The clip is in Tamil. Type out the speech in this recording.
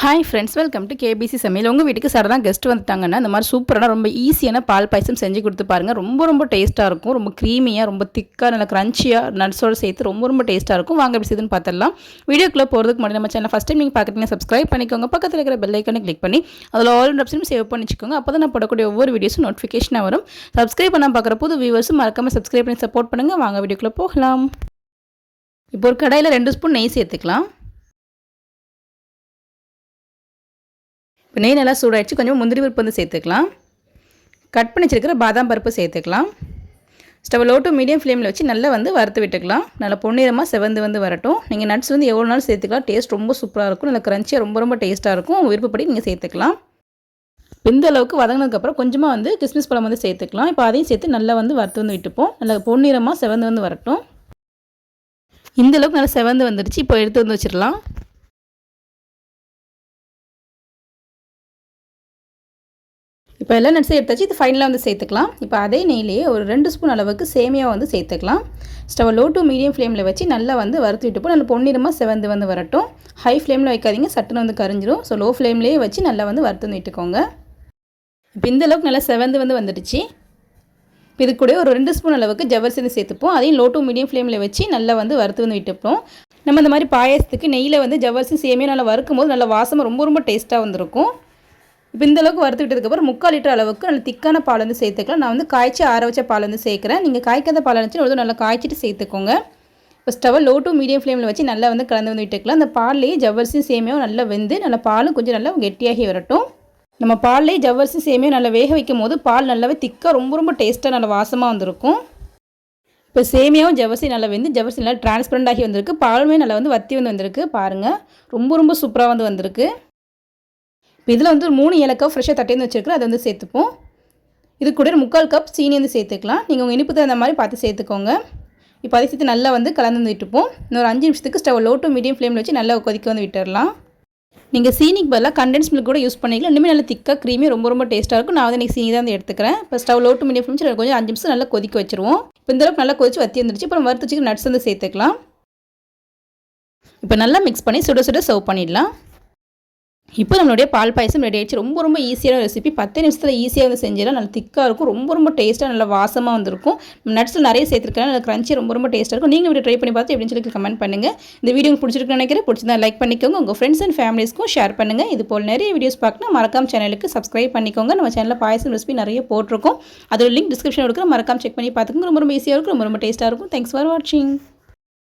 Hi friends welcome to KBC சமையல் உங்கள் வீட்டுக்கு சடனாக கெஸ்ட் வந்துட்டாங்கன்னா இந்த மாதிரி சூப்பரான ரொம்ப ஈஸியான பால் பாயசம் செஞ்சு கொடுத்து பாருங்கள் ரொம்ப ரொம்ப டேஸ்ட்டாக இருக்கும். ரொம்ப க்ரீமியாக ரொம்ப திக்காக நல்லா க்ரன்ச்சியாக நட்ஸோடு சேர்த்து ரொம்ப ரொம்ப டேஸ்ட்டாக இருக்கும். வாங்க எப்படி செய்யுதுன்னு பார்த்துடலாம். வீடியோக்குள்ளே போகிறதுக்கு முன்னாடி நம்ம சேனல் ஃபஸ்ட் டைம் நீங்கள் பார்க்குறீங்க சப்ஸ்கிரைப் பண்ணிக்கோங்க. பக்கத்தில் இருக்கிற பெல் ஐக்கனை கிளிக் பண்ணி அதில் ஆல் ஆப்ஷனும் சேவ் பண்ணி வச்சுக்கோங்க. அப்போ தான் நான் போடக்கூடிய ஒவ்வொரு வீடியோஸும் நோட்டிஃபிகேஷனாக வரும். சப்ஸ்கிரைப் பண்ண பார்க்குற போது வியூவர்ஸும் மறக்காமல் சப்ஸ்கிரைப் பண்ணி சப்போர்ட் பண்ணுங்கள் வாங்க வீடியோக்குள்ளே போகலாம். இப்போ ஒரு கடையில் ரெண்டு ஸ்பூன் நெய் சேர்த்துக்கலாம். இப்போ நெய் நல்லா சூடாயிடுச்சு. கொஞ்சம் முந்திரி பருப்பு வந்து சேர்த்துக்கலாம். கட் பண்ணி வச்சிருக்கிற பாதாம் பருப்பு சேர்த்துக்கலாம். ஸ்டவ் லோ டு மீடியம் ஃப்ளேமில் வச்சு நல்லா வந்து வறுத்து விட்டுக்கலாம். நல்லா பொன்னிறமாக செவந்து வந்து வரட்டும். நீங்கள் நட்ஸ் வந்து எவ்வளோ நாள் சேர்த்துக்கலாம். டேஸ்ட் ரொம்ப சூப்பராக இருக்கும். நல்லா க்ரன்ச்சியாக ரொம்ப ரொம்ப டேஸ்ட்டாக இருக்கும். விருப்பப்படி நீங்கள் சேர்த்துக்கலாம். இந்த அளவுக்கு வதங்கினதுக்கப்புறம் கொஞ்சமாக வந்து கிஸ்மிஸ் பழம் வந்து சேர்த்துக்கலாம். இப்போ அதையும் சேர்த்து நல்லா வந்து வறுத்து வந்து விட்டுப்போம். நல்லா பொன்னிறமாக செவந்து வந்து வரட்டும். இந்த அளவுக்கு நல்லா செவந்து வந்துடுச்சு இப்போ எடுத்து வந்து வச்சிடலாம். இப்போ எல்லா நட்ஸும் எடுத்தாச்சு இது ஃபைனலாக வந்து சேர்த்துக்கலாம். இப்போ அதே நெய்லேயே ஒரு ரெண்டு ஸ்பூன் அளவுக்கு சேமியா வந்து சேர்த்துக்கலாம். ஸ்டவ் லோ டு மீடியம் ஃப்ளேமில் வச்சு நல்லா வந்து வறுத்து விட்டுப்போம் நல்லா பொன்னிறமாக செவந்து வந்து வரட்டும். ஹை ஃப்ளேமில் வைக்காதீங்க சட்டுன்னு வந்து கரிஞ்சிடும் ஸோ லோ ஃப்ளேம்லேயே வச்சு நல்லா வந்து வறுத்து வந்து விட்டுக்கோங்க. இப்போ இந்த அளவுக்கு நல்லா செவந்து வந்து வந்துடுச்சு. இப்போ இது கூட ஒரு ரெண்டு ஸ்பூன் அளவுக்கு ஜவ்வரிசி சேர்த்துப்போம். அதையும் லோ டு மீடியம் ஃப்ளேமில் வச்சு நல்லா வந்து வறுத்து வந்து விட்டுப்போம். நம்ம இந்த மாதிரி பாயசத்துக்கு நெய்யில் வந்து ஜவ்வரிசி சேமியா நல்லா வறுக்கும் போது நல்லா வாசமாக ரொம்ப ரொம்ப டேஸ்ட்டாக வந்திருக்கும். இப்போ இந்த அளவுக்கு வறுத்துக்கிட்டதுக்கப்புறம் முக்கால் லிட்டர் அளவுக்கு நல்ல திக்கான பால் வந்து சேர்த்துக்கலாம். நான் வந்து காய்ச்சி ஆற வச்ச பால் வந்து சேர்க்குறேன். நீங்கள் காய்க்காத பால் இருந்துச்சு ஒரு நல்லா காய்ச்சிட்டு சேர்த்துக்கோங்க. இப்போ ஸ்டவ் லோ டு மீடியம் ஃப்ளேமில் வச்சு நல்லா வந்து கலந்து வந்து விட்டுக்கலாம். அந்த பால்லேயே ஜவ்வரிசியும் சேமியாவும் நல்லா வெந்து நல்லா பாலும் கொஞ்சம் நல்லா கெட்டியாகி வரட்டும். நம்ம பால்லேயே ஜவ்வரிசி சேமியா நல்லா வேக வைக்கும் போது பால் நல்லாவே திக்காக ரொம்ப ரொம்ப டேஸ்ட்டாக நல்லா வாசமாக வந்திருக்கும். இப்போ சேமியாவும் ஜவ்வரிசி நல்லா வெந்து ஜவ்வரிசி நல்லா டிரான்ஸ்பரண்ட் ஆகி வந்திருக்கு. பாலுமே நல்லா வந்து வத்தி வந்து வந்திருக்கு. பாருங்கள் ரொம்ப ரொம்ப சூப்பராக வந்து வந்திருக்கு. இப்போ இதில் வந்து ஒரு மூணு ஏலக்காய் ஃப்ரெஷ்ஷாக தட்டி வந்து அதை வந்து சேர்த்துப்போம். இது கூட ஒரு முக்கால் கப் சீனி வந்து சேர்த்துக்கலாம். நீங்கள் உங்கள் இனிப்பு தகுந்த மாதிரி பார்த்து சேர்த்துக்கோங்க. இப்போ அதை சேர்த்து நல்லா வந்து கலந்து வந்து விட்டுப்போம். இன்னொரு அஞ்சு நிமிஷத்துக்கு ஸ்டவ் லோ டு மீடியம் ஃப்ளேமில் வச்சு நல்லா கொதிக்க வந்து விட்டுடலாம் நீங்கள் சீனிக்கு பதிலாக கண்டென்ஸ் மில்க் கூட யூஸ் பண்ணிக்கலாம். இன்னுமே நல்லா திக்காக க்ரீமி ரொம்ப ரொம்ப டேஸ்ட்டாக இருக்கும். நான் வந்து இன்றைக்கி சீனி தான் வந்து எடுத்துக்கிறேன். இப்போ stove low to medium flame கொஞ்சம் அஞ்சு நிமிஷம் நல்லா கொதிக்க வச்சுருவோம். இப்போ இந்த அளவுக்கு நல்லா கொதிச்சு வத்தி வந்துருச்சு. அப்புறம் வறுத்து நட்ஸ் வந்து சேர்த்துக்கலாம். இப்போ நல்லா மிக்ஸ் பண்ணி சுட சுட சர்வ் பண்ணிடலாம். இப்போ நம்மளுடைய பால் பாயசம் ரெடி ஆயிடுச்சு. ரொம்ப ரொம்ப ஈஸியான ரெசிபி பத்து நிமிஷத்தில் ஈஸியாக வந்து செஞ்சிடலாம். நல்லா திக்காக இருக்கும். ரொம்ப ரொம்ப டேஸ்ட்டாக நல்லா வாசமாக வந்திருக்கும். நட்ஸில் நிறைய சேர்த்துருக்கேன். நல்லா கிரன்ச்சி ரொம்ப ரொம்ப டேஸ்ட்டாக இருக்கும். நீங்கள் வீடியோ ட்ரை பண்ணி பார்த்து எப்படின்னு சொல்லி கமெண்ட் பண்ணுங்கள் இந்த வீடியோ பிடிச்சிருக்குன்னு நினைக்கிறேன். பிடிச்சிருந்தா லைக் பண்ணிக்கோங்க. உங்கள் ஃப்ரெண்ட்ஸ் அண்ட் ஃபேமிலிஸ்க்கும் ஷேர் பண்ணுங்கள் இது போல் நிறைய வீடியோஸ் பார்க்கணும். மறக்காம சேனலுக்கு சப்ஸ்கிரைப் பண்ணிக்கோங்க. நம்ம சேனலில் பாயசம் ரெசிபி நிறைய போட்டிருக்கோம். அதோட லிங்க் டிஸ்கிரிப்ஷன் கொடுக்குற மறக்காம செக் பண்ணி பார்த்துக்கோங்க. ரொம்ப ரொம்ப ஈஸியாக இருக்கும். ரொம்ப ரொம்ப டேஸ்ட்டாக இருக்கும். தேங்க்ஸ் ஃபார் வாட்சிங்